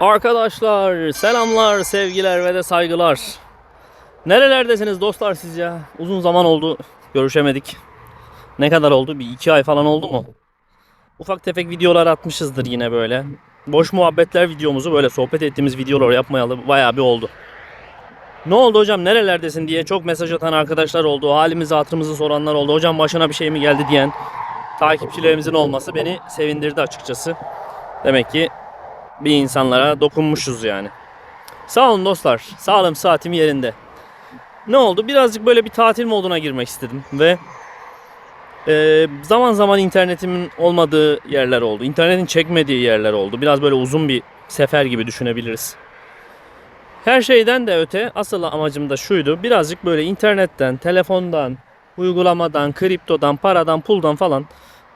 Arkadaşlar selamlar, sevgiler ve de saygılar. Nerelerdesiniz dostlar siz ya? Uzun zaman oldu görüşemedik. Ne kadar oldu? Bir iki ay falan oldu mu? Ufak tefek videolar atmışızdır yine böyle. Boş muhabbetler videomuzu böyle sohbet ettiğimiz videolar yapmayalı bayağı bir oldu. Ne oldu hocam nerelerdesin diye çok mesaj atan arkadaşlar oldu. Halimizi hatırımızı soranlar oldu. Hocam başına bir şey mi geldi diyen takipçilerimizin olması beni sevindirdi açıkçası. Demek ki bir insanlara dokunmuşuz yani. Sağ olun dostlar. Sağlığım saatim yerinde. Ne oldu? Birazcık böyle bir tatil moduna girmek istedim ve e, zaman zaman internetimin olmadığı yerler oldu. İnternetin çekmediği yerler oldu. Biraz böyle uzun bir sefer gibi düşünebiliriz. Her şeyden de öte asıl amacım da şuydu. Birazcık böyle internetten, telefondan, uygulamadan, kriptodan, paradan, puldan falan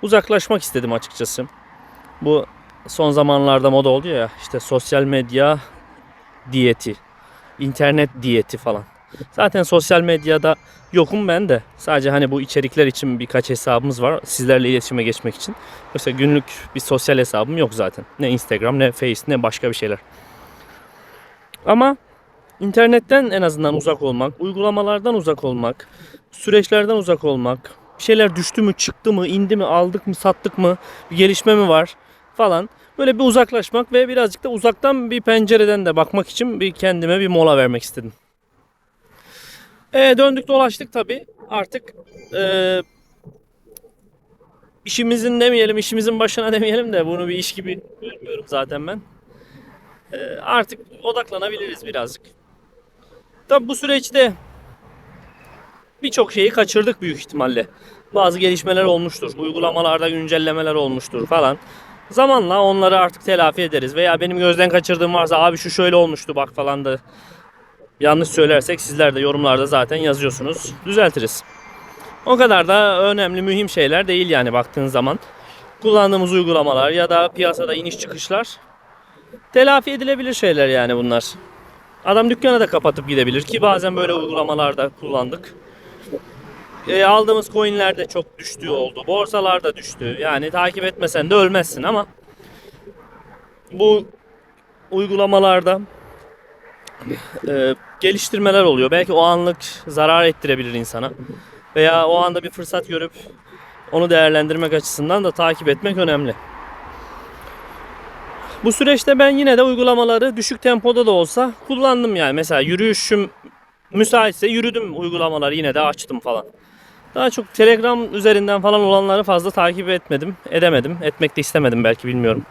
uzaklaşmak istedim açıkçası. Bu son zamanlarda moda oldu ya işte sosyal medya diyeti, internet diyeti falan. Zaten sosyal medyada yokum ben de. Sadece hani bu içerikler için birkaç hesabımız var. Sizlerle iletişime geçmek için. Yoksa günlük bir sosyal hesabım yok zaten. Ne Instagram ne Face ne başka bir şeyler. Ama internetten en azından uzak olmak, uygulamalardan uzak olmak, süreçlerden uzak olmak, bir şeyler düştü mü, çıktı mı, indi mi, aldık mı, sattık mı, bir gelişme mi var falan. Böyle bir uzaklaşmak ve birazcık da uzaktan bir pencereden de bakmak için bir kendime bir mola vermek istedim. E, döndük dolaştık tabii. Artık e, işimizin demeyelim, işimizin başına demeyelim de bunu bir iş gibi görmüyorum zaten ben. E, artık odaklanabiliriz birazcık. Tabii bu süreçte birçok şeyi kaçırdık büyük ihtimalle. Bazı gelişmeler olmuştur. Uygulamalarda güncellemeler olmuştur falan. Zamanla onları artık telafi ederiz. Veya benim gözden kaçırdığım varsa abi şu şöyle olmuştu bak falan da yanlış söylersek sizler de yorumlarda zaten yazıyorsunuz. Düzeltiriz. O kadar da önemli mühim şeyler değil yani baktığın zaman. Kullandığımız uygulamalar ya da piyasada iniş çıkışlar telafi edilebilir şeyler yani bunlar. Adam dükkanı da kapatıp gidebilir ki bazen böyle uygulamalarda kullandık. E, aldığımız coinler de çok düştüğü oldu. Borsalar da düştü. Yani takip etmesen de ölmezsin ama bu uygulamalarda e, geliştirmeler oluyor. Belki o anlık zarar ettirebilir insana. Veya o anda bir fırsat görüp onu değerlendirmek açısından da takip etmek önemli. Bu süreçte ben yine de uygulamaları düşük tempoda da olsa kullandım yani. Mesela yürüyüşüm müsaitse yürüdüm uygulamaları yine de açtım falan. Daha çok Telegram üzerinden falan olanları fazla takip etmedim, edemedim. Etmek de istemedim belki bilmiyorum.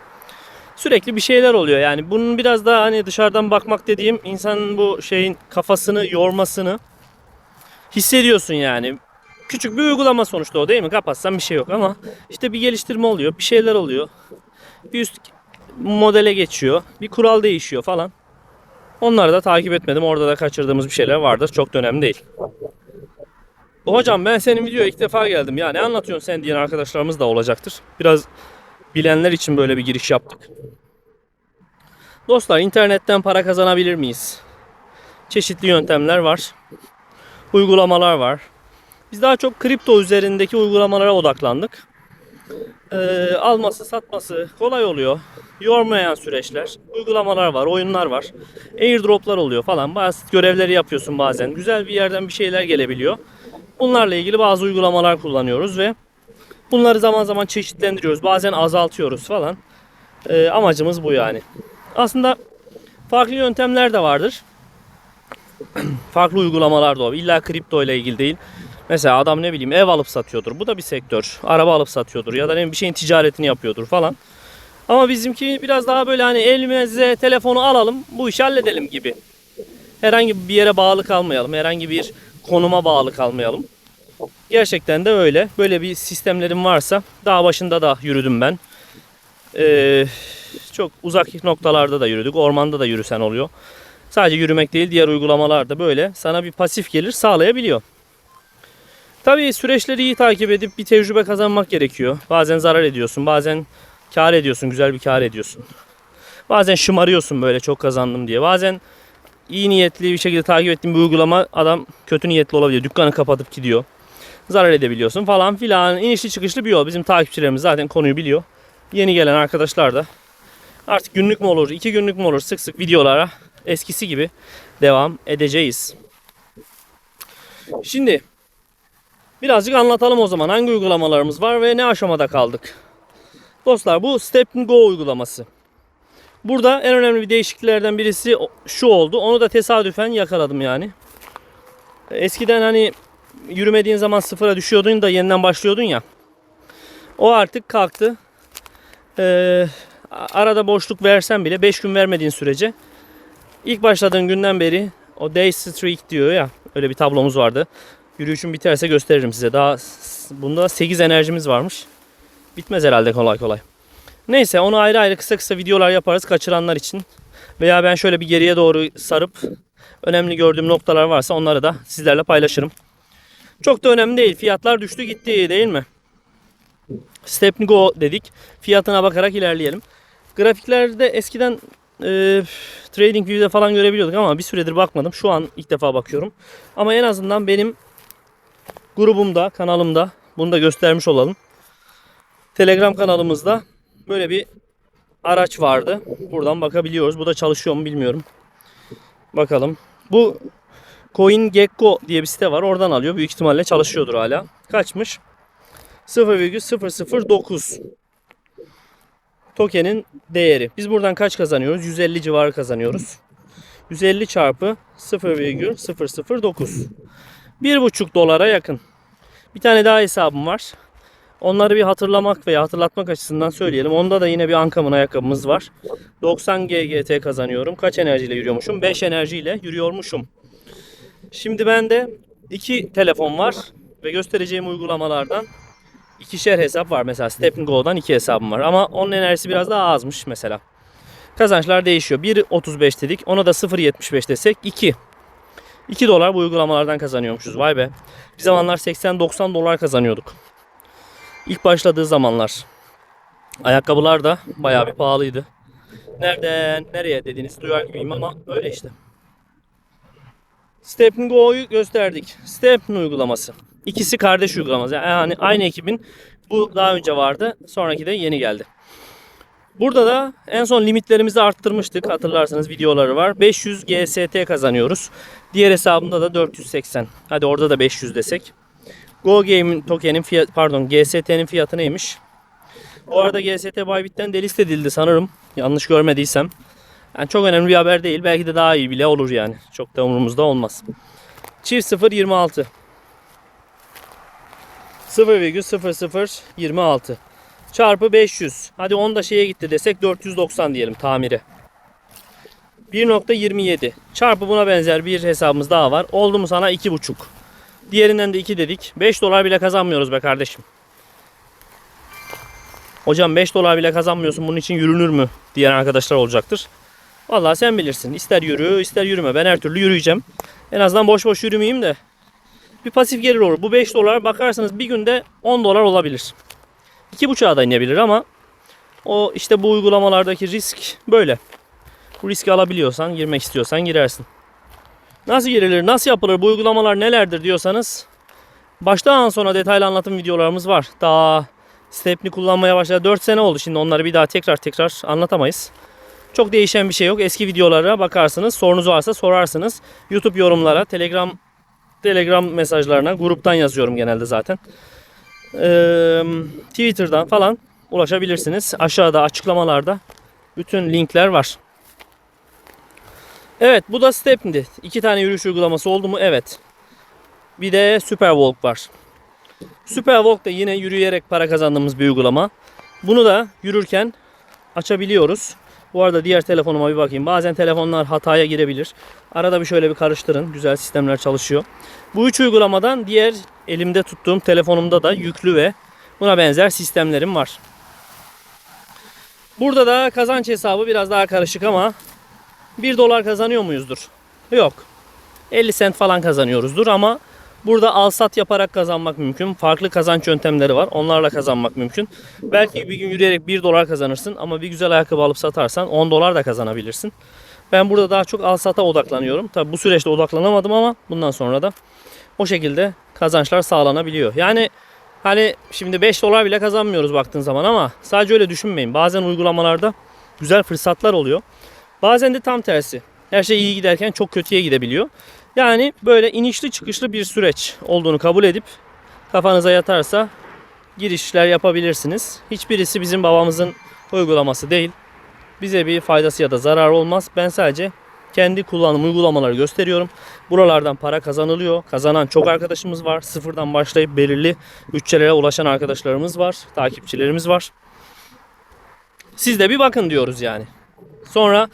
Sürekli bir şeyler oluyor yani. Bunun biraz daha hani dışarıdan bakmak dediğim insanın bu şeyin kafasını yormasını hissediyorsun yani. Küçük bir uygulama sonuçta o değil mi? Kapatsan bir şey yok ama işte bir geliştirme oluyor, bir şeyler oluyor. Bir üst modele geçiyor, bir kural değişiyor falan. Onları da takip etmedim. Orada da kaçırdığımız bir şeyler vardır. Çok da önemli değil. Hocam ben senin videoya ilk defa geldim. Ya ne anlatıyorsun sen diyen arkadaşlarımız da olacaktır. Biraz bilenler için böyle bir giriş yaptık. Dostlar internetten para kazanabilir miyiz? Çeşitli yöntemler var. Uygulamalar var. Biz daha çok kripto üzerindeki uygulamalara odaklandık. Ee, alması satması kolay oluyor. Yormayan süreçler. Uygulamalar var, oyunlar var. Airdroplar oluyor falan. Basit görevleri yapıyorsun bazen. Güzel bir yerden bir şeyler gelebiliyor. Bunlarla ilgili bazı uygulamalar kullanıyoruz ve bunları zaman zaman çeşitlendiriyoruz. Bazen azaltıyoruz falan. Ee, amacımız bu yani. Aslında farklı yöntemler de vardır. farklı uygulamalar da olabilir. İlla kripto ile ilgili değil. Mesela adam ne bileyim ev alıp satıyordur. Bu da bir sektör. Araba alıp satıyordur ya da ne bir şeyin ticaretini yapıyordur falan. Ama bizimki biraz daha böyle hani elimize telefonu alalım bu işi halledelim gibi. Herhangi bir yere bağlı kalmayalım. Herhangi bir konuma bağlı kalmayalım. Gerçekten de öyle. Böyle bir sistemlerim varsa daha başında da yürüdüm ben. Ee, çok uzak noktalarda da yürüdük. Ormanda da yürüsen oluyor. Sadece yürümek değil diğer uygulamalar da böyle sana bir pasif gelir sağlayabiliyor. Tabii süreçleri iyi takip edip bir tecrübe kazanmak gerekiyor. Bazen zarar ediyorsun, bazen kar ediyorsun, güzel bir kar ediyorsun. Bazen şımarıyorsun böyle çok kazandım diye. Bazen iyi niyetli bir şekilde takip ettiğin bir uygulama adam kötü niyetli olabiliyor. Dükkanı kapatıp gidiyor. Zarar edebiliyorsun falan filan. İnişli çıkışlı bir yol. Bizim takipçilerimiz zaten konuyu biliyor. Yeni gelen arkadaşlar da Artık günlük mü olur, iki günlük mü olur sık sık videolara eskisi gibi devam edeceğiz. Şimdi birazcık anlatalım o zaman hangi uygulamalarımız var ve ne aşamada kaldık. Dostlar bu Step Go uygulaması. Burada en önemli bir değişikliklerden birisi şu oldu. Onu da tesadüfen yakaladım yani. Eskiden hani yürümediğin zaman sıfıra düşüyordun da yeniden başlıyordun ya. O artık kalktı. Ee, arada boşluk versen bile 5 gün vermediğin sürece ilk başladığın günden beri o day streak diyor ya öyle bir tablomuz vardı. Yürüyüşüm biterse gösteririm size. Daha bunda 8 enerjimiz varmış. Bitmez herhalde kolay kolay. Neyse onu ayrı ayrı kısa kısa videolar yaparız kaçıranlar için. Veya ben şöyle bir geriye doğru sarıp önemli gördüğüm noktalar varsa onları da sizlerle paylaşırım. Çok da önemli değil. Fiyatlar düştü gitti değil mi? Step Go dedik. Fiyatına bakarak ilerleyelim. Grafiklerde eskiden e, Trading View'de falan görebiliyorduk ama bir süredir bakmadım. Şu an ilk defa bakıyorum. Ama en azından benim grubumda, kanalımda bunu da göstermiş olalım. Telegram kanalımızda böyle bir araç vardı. Buradan bakabiliyoruz. Bu da çalışıyor mu bilmiyorum. Bakalım. Bu CoinGecko diye bir site var. Oradan alıyor. Büyük ihtimalle çalışıyordur hala. Kaçmış? 0,009 tokenin değeri. Biz buradan kaç kazanıyoruz? 150 civarı kazanıyoruz. 150 çarpı 0,009. 1,5 dolara yakın. Bir tane daha hesabım var. Onları bir hatırlamak veya hatırlatmak açısından söyleyelim. Onda da yine bir Ankam'ın ayakkabımız var. 90 GGT kazanıyorum. Kaç enerjiyle yürüyormuşum? 5 enerjiyle yürüyormuşum. Şimdi bende iki telefon var ve göstereceğim uygulamalardan ikişer hesap var. Mesela Step Go'dan iki hesabım var. Ama onun enerjisi biraz daha azmış mesela. Kazançlar değişiyor. 1.35 dedik. Ona da 0.75 desek 2. 2 dolar bu uygulamalardan kazanıyormuşuz. Vay be. Bir zamanlar 80-90 dolar kazanıyorduk. İlk başladığı zamanlar. Ayakkabılar da bayağı bir pahalıydı. Nereden nereye dediğinizi duyar gibiyim ama öyle işte. Step Go'yu gösterdik. Step uygulaması. İkisi kardeş uygulaması. Yani aynı ekibin bu daha önce vardı. Sonraki de yeni geldi. Burada da en son limitlerimizi arttırmıştık. Hatırlarsanız videoları var. 500 GST kazanıyoruz. Diğer hesabımda da 480. Hadi orada da 500 desek. Go Game'in tokenin fiyat pardon GST'nin fiyatı neymiş? Bu arada GST Bybit'ten delist edildi sanırım. Yanlış görmediysem. Yani çok önemli bir haber değil. Belki de daha iyi bile olur yani. Çok da umurumuzda olmaz. Çift 0 26. 0,0026 çarpı 500. Hadi 10 da şeye gitti desek 490 diyelim tamire. 1.27 çarpı buna benzer bir hesabımız daha var. Oldu mu sana 2.5. Diğerinden de 2 dedik. 5 dolar bile kazanmıyoruz be kardeşim. Hocam 5 dolar bile kazanmıyorsun bunun için yürünür mü diyen arkadaşlar olacaktır. Vallahi sen bilirsin. İster yürü ister yürüme. Ben her türlü yürüyeceğim. En azından boş boş yürümeyeyim de. Bir pasif gelir olur. Bu 5 dolar bakarsanız bir günde 10 dolar olabilir. 2.5'a da inebilir ama o işte bu uygulamalardaki risk böyle. Bu riski alabiliyorsan, girmek istiyorsan girersin. Nasıl girilir, nasıl yapılır, bu uygulamalar nelerdir diyorsanız baştan sona detaylı anlatım videolarımız var. Daha Stepni kullanmaya başladı 4 sene oldu şimdi onları bir daha tekrar tekrar anlatamayız. Çok değişen bir şey yok. Eski videolara bakarsınız. Sorunuz varsa sorarsınız. YouTube yorumlara, Telegram Telegram mesajlarına gruptan yazıyorum genelde zaten. Ee, Twitter'dan falan ulaşabilirsiniz. Aşağıda açıklamalarda bütün linkler var. Evet bu da Step'ndi. İki tane yürüyüş uygulaması oldu mu? Evet. Bir de Superwalk var. Superwalk da yine yürüyerek para kazandığımız bir uygulama. Bunu da yürürken açabiliyoruz. Bu arada diğer telefonuma bir bakayım. Bazen telefonlar hataya girebilir. Arada bir şöyle bir karıştırın. Güzel sistemler çalışıyor. Bu üç uygulamadan diğer elimde tuttuğum telefonumda da yüklü ve buna benzer sistemlerim var. Burada da kazanç hesabı biraz daha karışık ama 1 dolar kazanıyor muyuzdur? Yok. 50 sent falan kazanıyoruzdur ama burada al sat yaparak kazanmak mümkün. Farklı kazanç yöntemleri var. Onlarla kazanmak mümkün. Belki bir gün yürüyerek 1 dolar kazanırsın ama bir güzel ayakkabı alıp satarsan 10 dolar da kazanabilirsin. Ben burada daha çok al sata odaklanıyorum. Tabi bu süreçte odaklanamadım ama bundan sonra da o şekilde kazançlar sağlanabiliyor. Yani hani şimdi 5 dolar bile kazanmıyoruz baktığın zaman ama sadece öyle düşünmeyin. Bazen uygulamalarda güzel fırsatlar oluyor. Bazen de tam tersi. Her şey iyi giderken çok kötüye gidebiliyor. Yani böyle inişli çıkışlı bir süreç olduğunu kabul edip kafanıza yatarsa girişler yapabilirsiniz. Hiçbirisi bizim babamızın uygulaması değil. Bize bir faydası ya da zararı olmaz. Ben sadece kendi kullanım uygulamaları gösteriyorum. Buralardan para kazanılıyor. Kazanan çok arkadaşımız var. Sıfırdan başlayıp belirli bütçelere ulaşan arkadaşlarımız var. Takipçilerimiz var. Siz de bir bakın diyoruz yani. Sonra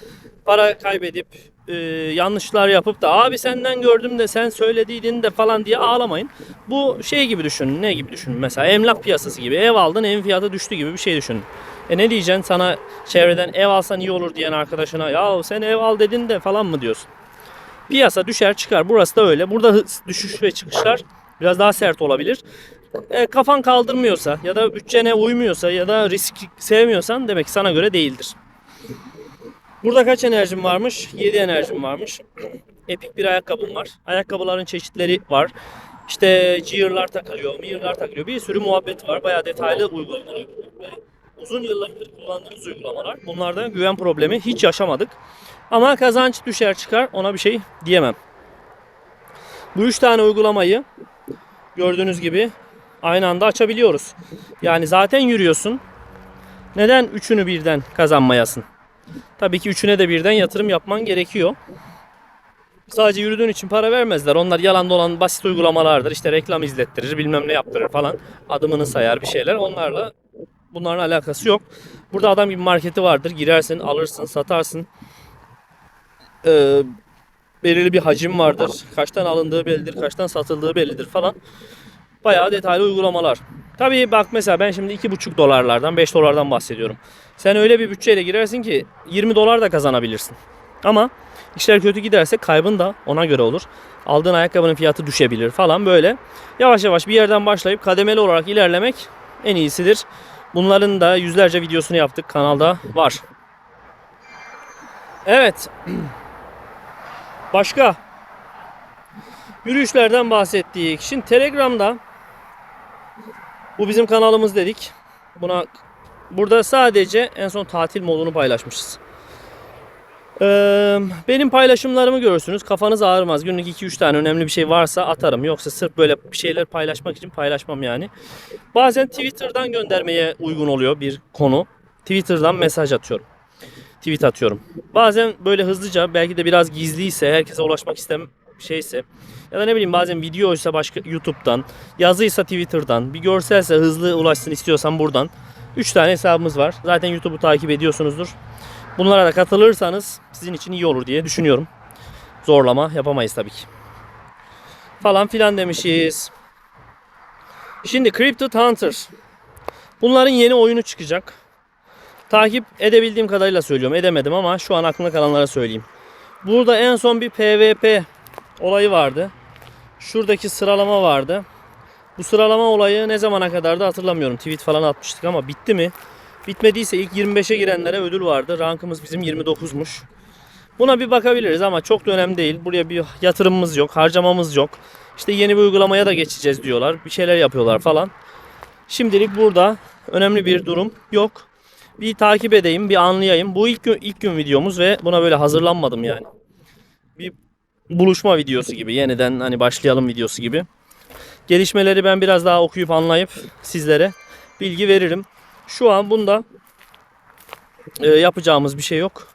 para kaybedip e, yanlışlar yapıp da abi senden gördüm de sen söylediydin de falan diye ağlamayın. Bu şey gibi düşünün. Ne gibi düşünün? Mesela emlak piyasası gibi. Ev aldın evin fiyatı düştü gibi bir şey düşünün. E ne diyeceksin sana çevreden ev alsan iyi olur diyen arkadaşına ya sen ev al dedin de falan mı diyorsun? Piyasa düşer çıkar. Burası da öyle. Burada düşüş ve çıkışlar biraz daha sert olabilir. E, kafan kaldırmıyorsa ya da bütçene uymuyorsa ya da risk sevmiyorsan demek ki sana göre değildir. Burada kaç enerjim varmış? 7 enerjim varmış. Epik bir ayakkabım var. Ayakkabıların çeşitleri var. İşte gear'lar takılıyor, mirror'lar takılıyor. Bir sürü muhabbet var. Bayağı detaylı uygulamalar. Uzun yıllardır kullandığımız uygulamalar. Bunlarda güven problemi hiç yaşamadık. Ama kazanç düşer çıkar ona bir şey diyemem. Bu üç tane uygulamayı gördüğünüz gibi aynı anda açabiliyoruz. Yani zaten yürüyorsun. Neden üçünü birden kazanmayasın? Tabii ki üçüne de birden yatırım yapman gerekiyor. Sadece yürüdüğün için para vermezler. Onlar yalan dolan basit uygulamalardır. İşte reklam izlettirir, bilmem ne yaptırır falan. Adımını sayar bir şeyler. Onlarla bunların alakası yok. Burada adam gibi marketi vardır. Girersin, alırsın, satarsın. Ee, belirli bir hacim vardır. Kaçtan alındığı bellidir, kaçtan satıldığı bellidir falan. Bayağı detaylı uygulamalar. Tabii bak mesela ben şimdi 2,5 dolarlardan 5 dolardan bahsediyorum. Sen öyle bir bütçeyle girersin ki 20 dolar da kazanabilirsin. Ama işler kötü giderse kaybın da ona göre olur. Aldığın ayakkabının fiyatı düşebilir falan böyle. Yavaş yavaş bir yerden başlayıp kademeli olarak ilerlemek en iyisidir. Bunların da yüzlerce videosunu yaptık. Kanalda var. Evet. Başka yürüyüşlerden bahsettik. Şimdi Telegram'da bu bizim kanalımız dedik. Buna burada sadece en son tatil modunu paylaşmışız. Ee, benim paylaşımlarımı görürsünüz. Kafanız ağrımaz. Günlük 2-3 tane önemli bir şey varsa atarım. Yoksa sırf böyle bir şeyler paylaşmak için paylaşmam yani. Bazen Twitter'dan göndermeye uygun oluyor bir konu. Twitter'dan mesaj atıyorum. Tweet atıyorum. Bazen böyle hızlıca belki de biraz gizliyse herkese ulaşmak istem şeyse ya da ne bileyim bazen videoysa başka YouTube'dan, yazıysa Twitter'dan, bir görselse hızlı ulaşsın istiyorsan buradan. 3 tane hesabımız var. Zaten YouTube'u takip ediyorsunuzdur. Bunlara da katılırsanız sizin için iyi olur diye düşünüyorum. Zorlama yapamayız tabii ki. Falan filan demişiz. Şimdi Cryptid Hunter. Bunların yeni oyunu çıkacak. Takip edebildiğim kadarıyla söylüyorum. Edemedim ama şu an aklımda kalanlara söyleyeyim. Burada en son bir PvP olayı vardı. Şuradaki sıralama vardı. Bu sıralama olayı ne zamana kadar da hatırlamıyorum. Tweet falan atmıştık ama bitti mi? Bitmediyse ilk 25'e girenlere ödül vardı. Rankımız bizim 29'muş. Buna bir bakabiliriz ama çok da önemli değil. Buraya bir yatırımımız yok, harcamamız yok. İşte yeni bir uygulamaya da geçeceğiz diyorlar. Bir şeyler yapıyorlar falan. Şimdilik burada önemli bir durum yok. Bir takip edeyim, bir anlayayım. Bu ilk gün, ilk gün videomuz ve buna böyle hazırlanmadım yani. Bir buluşma videosu gibi, yeniden hani başlayalım videosu gibi. Gelişmeleri ben biraz daha okuyup anlayıp sizlere bilgi veririm. Şu an bunda e, yapacağımız bir şey yok.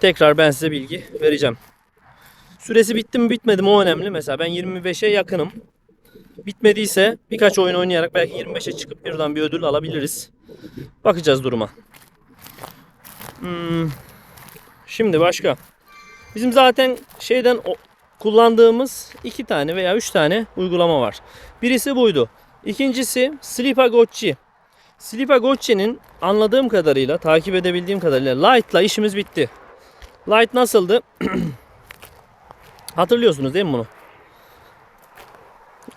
Tekrar ben size bilgi vereceğim. Süresi bitti mi bitmedi mi o önemli. Mesela ben 25'e yakınım. Bitmediyse birkaç oyun oynayarak belki 25'e çıkıp birden bir ödül alabiliriz. Bakacağız duruma. Hmm, Şimdi başka. Bizim zaten şeyden kullandığımız iki tane veya üç tane uygulama var. Birisi buydu. İkincisi Slipagotchi. Slipagotchi'nin anladığım kadarıyla, takip edebildiğim kadarıyla Light'la işimiz bitti. Light nasıldı? Hatırlıyorsunuz değil mi bunu?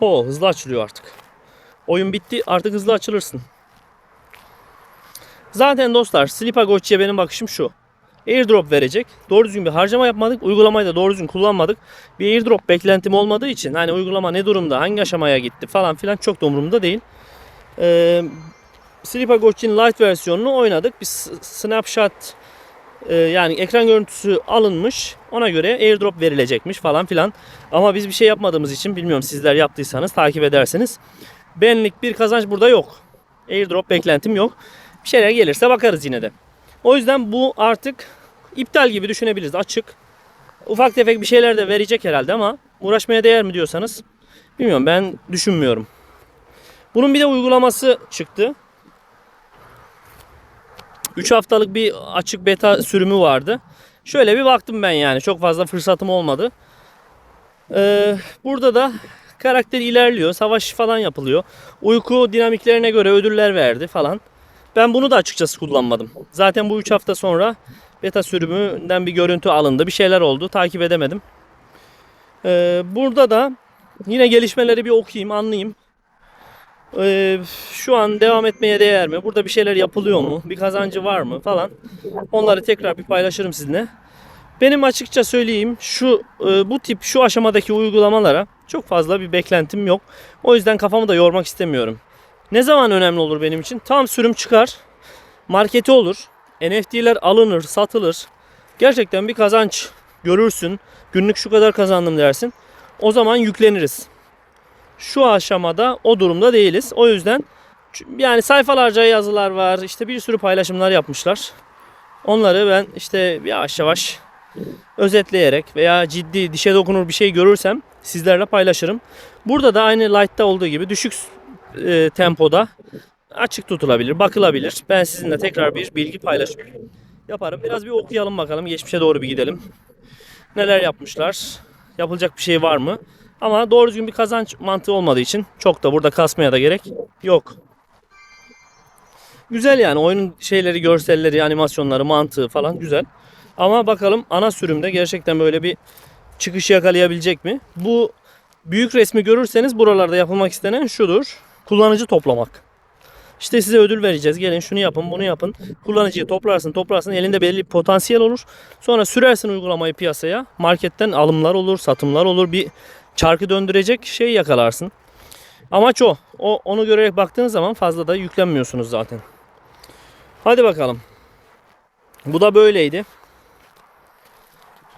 O hızlı açılıyor artık. Oyun bitti artık hızlı açılırsın. Zaten dostlar Slipagotchi'ye benim bakışım şu. Airdrop verecek. Doğru düzgün bir harcama yapmadık. Uygulamayı da doğru düzgün kullanmadık. Bir airdrop beklentim olmadığı için hani uygulama ne durumda, hangi aşamaya gitti falan filan çok da umurumda değil. Ee, Slipagotchi'nin light versiyonunu oynadık. Bir snapshot e, yani ekran görüntüsü alınmış. Ona göre airdrop verilecekmiş falan filan. Ama biz bir şey yapmadığımız için bilmiyorum sizler yaptıysanız takip edersiniz. Benlik bir kazanç burada yok. Airdrop beklentim yok. Bir şeyler gelirse bakarız yine de. O yüzden bu artık iptal gibi düşünebiliriz. Açık. Ufak tefek bir şeyler de verecek herhalde ama uğraşmaya değer mi diyorsanız bilmiyorum ben düşünmüyorum. Bunun bir de uygulaması çıktı. 3 haftalık bir açık beta sürümü vardı. Şöyle bir baktım ben yani. Çok fazla fırsatım olmadı. Ee, burada da karakter ilerliyor. Savaş falan yapılıyor. Uyku dinamiklerine göre ödüller verdi falan. Ben bunu da açıkçası kullanmadım. Zaten bu 3 hafta sonra beta sürümünden bir görüntü alındı. Bir şeyler oldu. Takip edemedim. Ee, burada da yine gelişmeleri bir okuyayım, anlayayım. Ee, şu an devam etmeye değer mi? Burada bir şeyler yapılıyor mu? Bir kazancı var mı falan. Onları tekrar bir paylaşırım sizinle. Benim açıkça söyleyeyim şu e, bu tip şu aşamadaki uygulamalara çok fazla bir beklentim yok. O yüzden kafamı da yormak istemiyorum. Ne zaman önemli olur benim için? Tam sürüm çıkar. Marketi olur. NFT'ler alınır, satılır. Gerçekten bir kazanç görürsün. Günlük şu kadar kazandım dersin. O zaman yükleniriz şu aşamada o durumda değiliz. O yüzden yani sayfalarca yazılar var. İşte bir sürü paylaşımlar yapmışlar. Onları ben işte yavaş yavaş özetleyerek veya ciddi dişe dokunur bir şey görürsem sizlerle paylaşırım. Burada da aynı Light'ta olduğu gibi düşük e, tempoda açık tutulabilir, bakılabilir. Ben sizinle tekrar bir bilgi paylaşım yaparım. Biraz bir okuyalım bakalım. Geçmişe doğru bir gidelim. Neler yapmışlar? Yapılacak bir şey var mı? Ama doğru düzgün bir kazanç mantığı olmadığı için çok da burada kasmaya da gerek yok. Güzel yani oyunun şeyleri, görselleri, animasyonları, mantığı falan güzel. Ama bakalım ana sürümde gerçekten böyle bir çıkış yakalayabilecek mi? Bu büyük resmi görürseniz buralarda yapılmak istenen şudur. Kullanıcı toplamak. İşte size ödül vereceğiz. Gelin şunu yapın, bunu yapın. Kullanıcıyı toplarsın, toplarsın. Elinde belli bir potansiyel olur. Sonra sürersin uygulamayı piyasaya. Marketten alımlar olur, satımlar olur. Bir çarkı döndürecek şey yakalarsın. Amaç o. o. Onu görerek baktığınız zaman fazla da yüklenmiyorsunuz zaten. Hadi bakalım. Bu da böyleydi.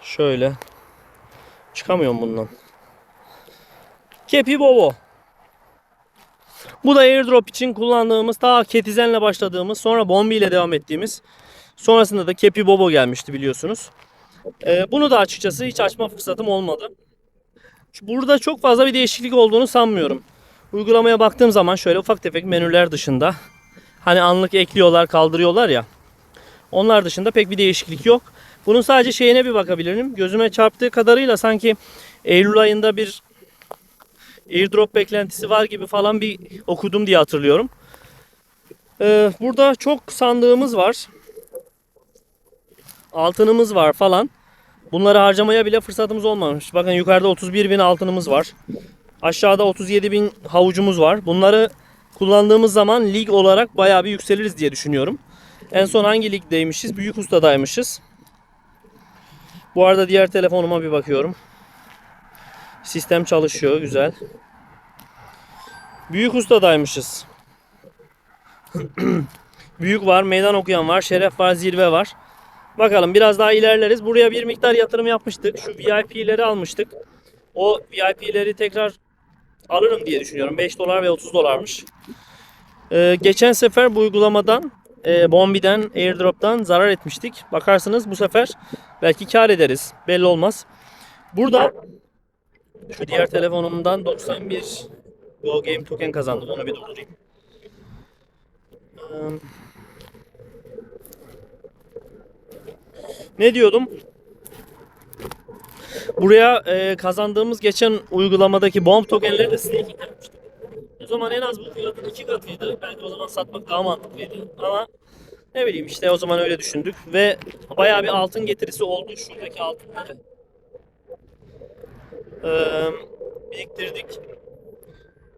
Şöyle. Çıkamıyorum bundan. Kepi Bobo. Bu da airdrop için kullandığımız, ta Ketizen'le başladığımız, sonra Bombi ile devam ettiğimiz. Sonrasında da Kepi Bobo gelmişti biliyorsunuz. Ee, bunu da açıkçası hiç açma fırsatım olmadı. Burada çok fazla bir değişiklik olduğunu sanmıyorum. Uygulamaya baktığım zaman şöyle ufak tefek menüler dışında hani anlık ekliyorlar, kaldırıyorlar ya. Onlar dışında pek bir değişiklik yok. Bunun sadece şeyine bir bakabilirim. Gözüme çarptığı kadarıyla sanki Eylül ayında bir airdrop beklentisi var gibi falan bir okudum diye hatırlıyorum. Ee, burada çok sandığımız var. Altınımız var falan. Bunları harcamaya bile fırsatımız olmamış. Bakın yukarıda 31 bin altınımız var. Aşağıda 37 bin havucumuz var. Bunları kullandığımız zaman lig olarak bayağı bir yükseliriz diye düşünüyorum. En son hangi ligdeymişiz? Büyük ustadaymışız. Bu arada diğer telefonuma bir bakıyorum. Sistem çalışıyor. Güzel. Büyük ustadaymışız. Büyük var, meydan okuyan var, şeref var, zirve var. Bakalım biraz daha ilerleriz. Buraya bir miktar yatırım yapmıştık. Şu VIP'leri almıştık. O VIP'leri tekrar alırım diye düşünüyorum. 5 dolar ve 30 dolarmış. Ee, geçen sefer bu uygulamadan e, Bombi'den, Airdrop'tan zarar etmiştik. Bakarsınız bu sefer belki kar ederiz. Belli olmaz. Burada şu diğer telefonumdan 91 Go Game Token kazandım. Onu bir durdurayım. Um, Ne diyordum? Buraya e, kazandığımız geçen uygulamadaki bomb tokenleri de staking yapmıştık. O zaman en az bu fiyatın iki katıydı. Belki o zaman satmak daha mantıklıydı. Ama ne bileyim işte o zaman öyle düşündük. Ve bayağı bir altın getirisi oldu. Şuradaki altınları e, biriktirdik.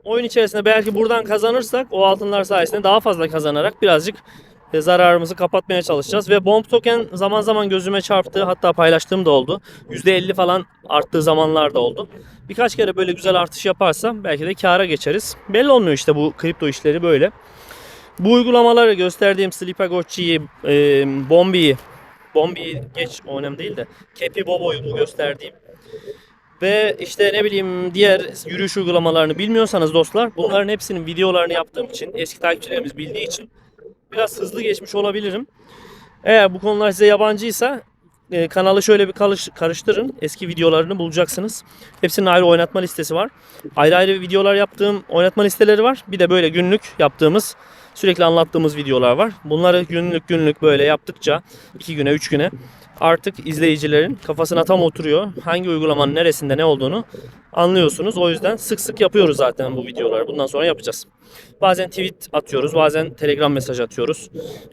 Oyun içerisinde belki buradan kazanırsak o altınlar sayesinde daha fazla kazanarak birazcık e, zararımızı kapatmaya çalışacağız. Ve bomb token zaman zaman gözüme çarptı. Hatta paylaştığım da oldu. %50 falan arttığı zamanlar da oldu. Birkaç kere böyle güzel artış yaparsam belki de kâra geçeriz. Belli olmuyor işte bu kripto işleri böyle. Bu uygulamaları gösterdiğim Slipagotchi'yi, e, Bombi'yi Bombi geç o önemli değil de Kepi Bobo'yu bu gösterdiğim. Ve işte ne bileyim diğer yürüyüş uygulamalarını bilmiyorsanız dostlar bunların hepsinin videolarını yaptığım için eski takipçilerimiz bildiği için biraz hızlı geçmiş olabilirim. Eğer bu konular size yabancıysa e, kanalı şöyle bir karış- karıştırın. Eski videolarını bulacaksınız. Hepsinin ayrı oynatma listesi var. Ayrı ayrı videolar yaptığım oynatma listeleri var. Bir de böyle günlük yaptığımız sürekli anlattığımız videolar var. Bunları günlük günlük böyle yaptıkça 2 güne 3 güne artık izleyicilerin kafasına tam oturuyor. Hangi uygulamanın neresinde ne olduğunu anlıyorsunuz. O yüzden sık sık yapıyoruz zaten bu videoları. Bundan sonra yapacağız. Bazen tweet atıyoruz, bazen telegram mesaj atıyoruz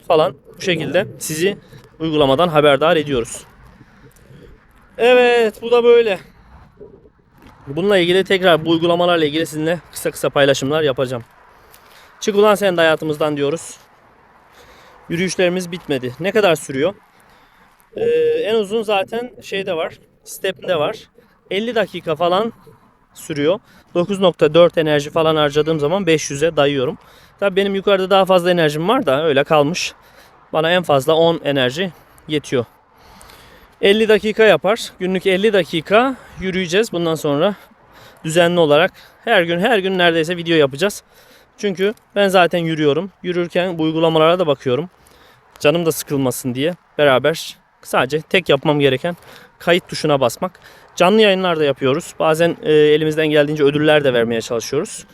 falan. Bu şekilde sizi uygulamadan haberdar ediyoruz. Evet, bu da böyle. Bununla ilgili tekrar bu uygulamalarla ilgili sizinle kısa kısa paylaşımlar yapacağım. Çık ulan sen de hayatımızdan diyoruz. Yürüyüşlerimiz bitmedi. Ne kadar sürüyor? Ee, en uzun zaten şeyde var. Step'de var. 50 dakika falan sürüyor. 9.4 enerji falan harcadığım zaman 500'e dayıyorum. Tabii benim yukarıda daha fazla enerjim var da öyle kalmış. Bana en fazla 10 enerji yetiyor. 50 dakika yapar. Günlük 50 dakika yürüyeceğiz bundan sonra. Düzenli olarak her gün her gün neredeyse video yapacağız. Çünkü ben zaten yürüyorum. Yürürken bu uygulamalara da bakıyorum. Canım da sıkılmasın diye beraber sadece tek yapmam gereken kayıt tuşuna basmak. Canlı yayınlar da yapıyoruz. Bazen e, elimizden geldiğince ödüller de vermeye çalışıyoruz.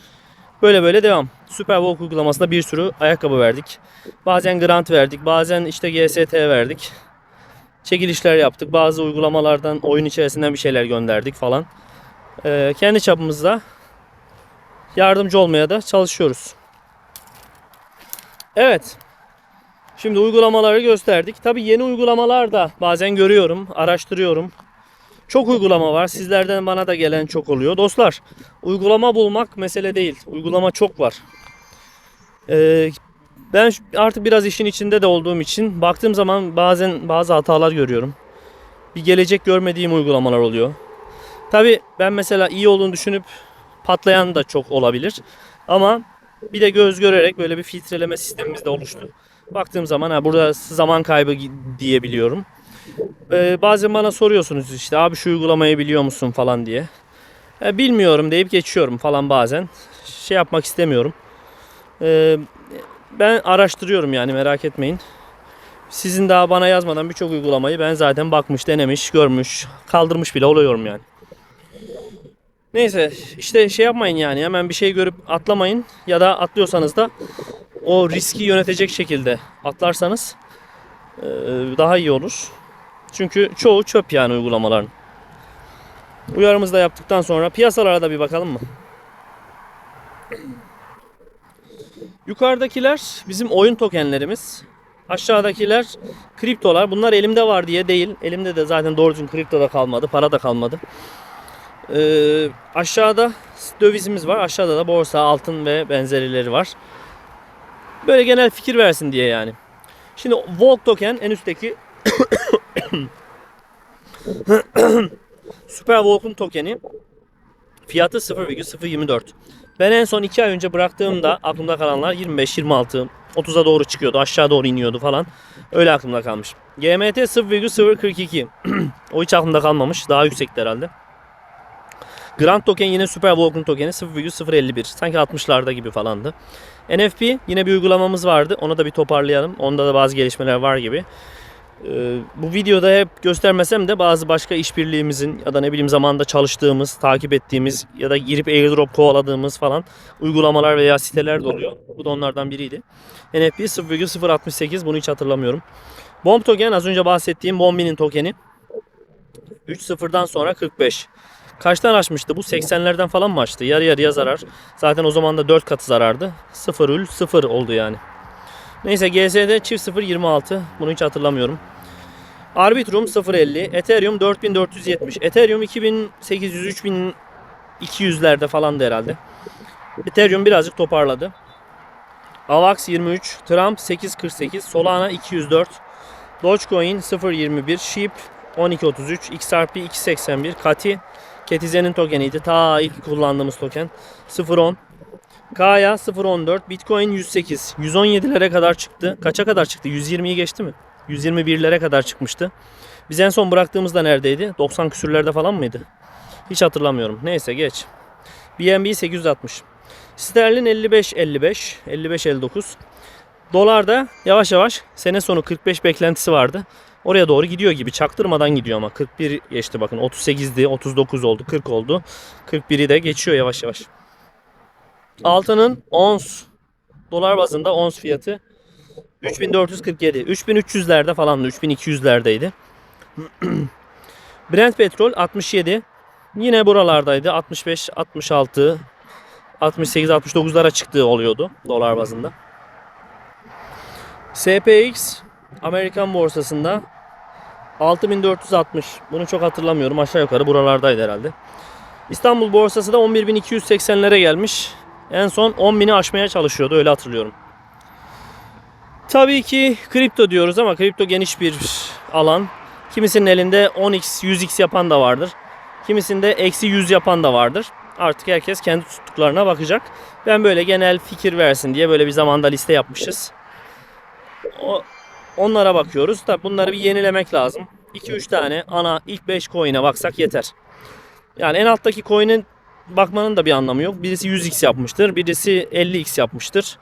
Böyle böyle devam. Superwalk uygulamasında bir sürü ayakkabı verdik. Bazen grant verdik. Bazen işte GST verdik. Çekilişler yaptık. Bazı uygulamalardan oyun içerisinden bir şeyler gönderdik falan. E, kendi çapımızda yardımcı olmaya da çalışıyoruz. Evet. Şimdi uygulamaları gösterdik. Tabii yeni uygulamalar da bazen görüyorum, araştırıyorum. Çok uygulama var. Sizlerden bana da gelen çok oluyor. Dostlar, uygulama bulmak mesele değil. Uygulama çok var. Ee, ben artık biraz işin içinde de olduğum için baktığım zaman bazen bazı hatalar görüyorum. Bir gelecek görmediğim uygulamalar oluyor. Tabii ben mesela iyi olduğunu düşünüp patlayan da çok olabilir. Ama bir de göz görerek böyle bir filtreleme sistemimiz de oluştu. Baktığım zaman ha, burada zaman kaybı diyebiliyorum. Ee, bazen bana soruyorsunuz işte abi şu uygulamayı biliyor musun falan diye. E, bilmiyorum deyip geçiyorum falan bazen. Şey yapmak istemiyorum. Ee, ben araştırıyorum yani merak etmeyin. Sizin daha bana yazmadan birçok uygulamayı ben zaten bakmış, denemiş, görmüş, kaldırmış bile oluyorum yani. Neyse işte şey yapmayın yani hemen bir şey görüp atlamayın ya da atlıyorsanız da o riski yönetecek şekilde atlarsanız e, daha iyi olur. Çünkü çoğu çöp yani uygulamaların. Uyarımızı da yaptıktan sonra piyasalara da bir bakalım mı? Yukarıdakiler bizim oyun tokenlerimiz. Aşağıdakiler kriptolar. Bunlar elimde var diye değil. Elimde de zaten doğru düzgün kripto da kalmadı. Para da kalmadı. Ee, aşağıda dövizimiz var. Aşağıda da borsa, altın ve benzerileri var. Böyle genel fikir versin diye yani. Şimdi Volt token en üstteki Super Volk'un tokeni fiyatı 0,024. Ben en son 2 ay önce bıraktığımda aklımda kalanlar 25, 26, 30'a doğru çıkıyordu. Aşağı doğru iniyordu falan. Öyle aklımda kalmış. GMT 0,042. o hiç aklımda kalmamış. Daha yüksekti herhalde. Grand Token yine Super Volk'un tokeni 0,051. Sanki 60'larda gibi falandı. NFP yine bir uygulamamız vardı. Onu da bir toparlayalım. Onda da bazı gelişmeler var gibi. Ee, bu videoda hep göstermesem de bazı başka işbirliğimizin ya da ne bileyim zamanda çalıştığımız, takip ettiğimiz ya da girip airdrop kovaladığımız falan uygulamalar veya siteler de oluyor. Bu da onlardan biriydi. NFP 0,068 bunu hiç hatırlamıyorum. Bomb token az önce bahsettiğim Bombi'nin tokeni. 3.0'dan sonra 45. Kaçtan açmıştı? Bu 80'lerden falan mı açtı? Yarı yarıya zarar. Zaten o zaman da 4 katı zarardı. 0 ül 0 oldu yani. Neyse GS'de çift 0 26. Bunu hiç hatırlamıyorum. Arbitrum 0.50. Ethereum 4470. Ethereum 2800 3200'lerde falandı herhalde. Ethereum birazcık toparladı. Avax 23, Trump 848, Solana 204, Dogecoin 0.21, Sheep 12.33, XRP 2.81, Kati Ketize'nin tokeniydi. Ta ilk kullandığımız token 0.10. Kaya 0.14, Bitcoin 108, 117'lere kadar çıktı. Kaça kadar çıktı? 120'yi geçti mi? 121'lere kadar çıkmıştı. Biz en son bıraktığımızda neredeydi? 90 küsürlerde falan mıydı? Hiç hatırlamıyorum. Neyse geç. BNB 860. Sterlin 55 55 55 59. Dolar da yavaş yavaş sene sonu 45 beklentisi vardı. Oraya doğru gidiyor gibi. Çaktırmadan gidiyor ama. 41 geçti bakın. 38'di, 39 oldu, 40 oldu. 41'i de geçiyor yavaş yavaş. Altının ons dolar bazında ons fiyatı 3447. 3300'lerde falandı. 3200'lerdeydi. Brent petrol 67. Yine buralardaydı. 65, 66, 68, 69'lara çıktığı oluyordu dolar bazında. SPX Amerikan borsasında 6460. Bunu çok hatırlamıyorum. Aşağı yukarı buralardaydı herhalde. İstanbul borsası da 11280'lere gelmiş. En son 10.000'i aşmaya çalışıyordu öyle hatırlıyorum. Tabii ki kripto diyoruz ama kripto geniş bir alan. Kimisinin elinde 10x, 100x yapan da vardır. Kimisinde eksi 100 yapan da vardır. Artık herkes kendi tuttuklarına bakacak. Ben böyle genel fikir versin diye böyle bir zamanda liste yapmışız. O, onlara bakıyoruz. Tabi bunları bir yenilemek lazım. 2-3 tane ana ilk 5 coin'e baksak yeter. Yani en alttaki coin'in bakmanın da bir anlamı yok. Birisi 100x yapmıştır. Birisi 50x yapmıştır.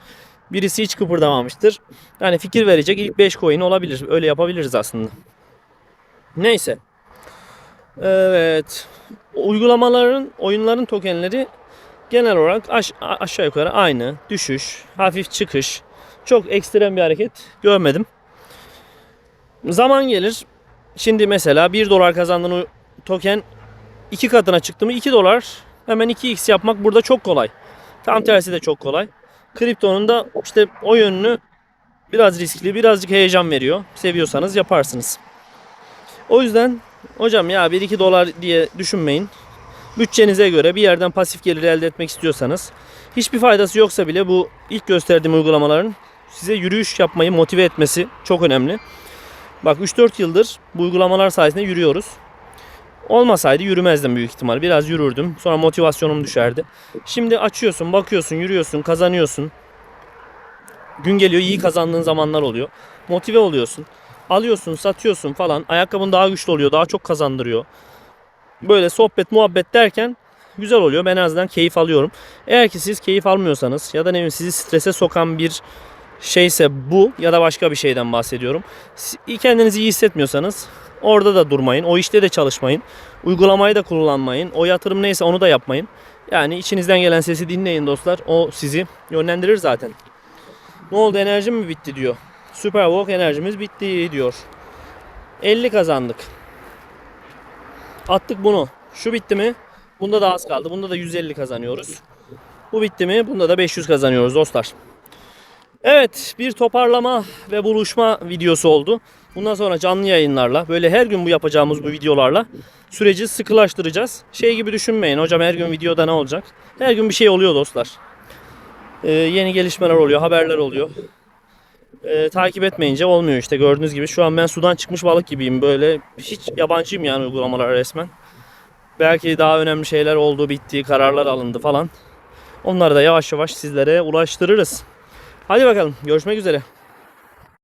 Birisi hiç kıpırdamamıştır. Yani fikir verecek ilk 5 coin olabilir. Öyle yapabiliriz aslında. Neyse. Evet. Uygulamaların, oyunların tokenleri genel olarak aş- aşağı yukarı aynı. Düşüş, hafif çıkış. Çok ekstrem bir hareket görmedim. Zaman gelir. Şimdi mesela 1 dolar kazandığın token 2 katına çıktı mı 2 dolar hemen 2x yapmak burada çok kolay. Tam tersi de çok kolay. Kriptonun da işte o yönünü biraz riskli, birazcık heyecan veriyor. Seviyorsanız yaparsınız. O yüzden hocam ya 1-2 dolar diye düşünmeyin. Bütçenize göre bir yerden pasif gelir elde etmek istiyorsanız hiçbir faydası yoksa bile bu ilk gösterdiğim uygulamaların size yürüyüş yapmayı motive etmesi çok önemli. Bak 3-4 yıldır bu uygulamalar sayesinde yürüyoruz. Olmasaydı yürümezdim büyük ihtimal. Biraz yürürdüm. Sonra motivasyonum düşerdi. Şimdi açıyorsun, bakıyorsun, yürüyorsun, kazanıyorsun. Gün geliyor iyi kazandığın zamanlar oluyor. Motive oluyorsun. Alıyorsun, satıyorsun falan. Ayakkabın daha güçlü oluyor, daha çok kazandırıyor. Böyle sohbet, muhabbet derken güzel oluyor. Ben en azından keyif alıyorum. Eğer ki siz keyif almıyorsanız ya da ne bileyim sizi strese sokan bir şeyse bu ya da başka bir şeyden bahsediyorum. Kendinizi iyi hissetmiyorsanız orada da durmayın. O işte de çalışmayın. Uygulamayı da kullanmayın. O yatırım neyse onu da yapmayın. Yani içinizden gelen sesi dinleyin dostlar. O sizi yönlendirir zaten. Ne oldu enerjim mi bitti diyor. Super Walk enerjimiz bitti diyor. 50 kazandık. Attık bunu. Şu bitti mi? Bunda da az kaldı. Bunda da 150 kazanıyoruz. Bu bitti mi? Bunda da 500 kazanıyoruz dostlar. Evet bir toparlama ve buluşma videosu oldu. Bundan sonra canlı yayınlarla böyle her gün bu yapacağımız bu videolarla süreci sıkılaştıracağız. Şey gibi düşünmeyin hocam her gün videoda ne olacak? Her gün bir şey oluyor dostlar. Ee, yeni gelişmeler oluyor, haberler oluyor. Ee, takip etmeyince olmuyor işte gördüğünüz gibi. Şu an ben sudan çıkmış balık gibiyim böyle. Hiç yabancıyım yani uygulamalara resmen. Belki daha önemli şeyler oldu, bitti, kararlar alındı falan. Onları da yavaş yavaş sizlere ulaştırırız. Hadi bakalım görüşmek üzere.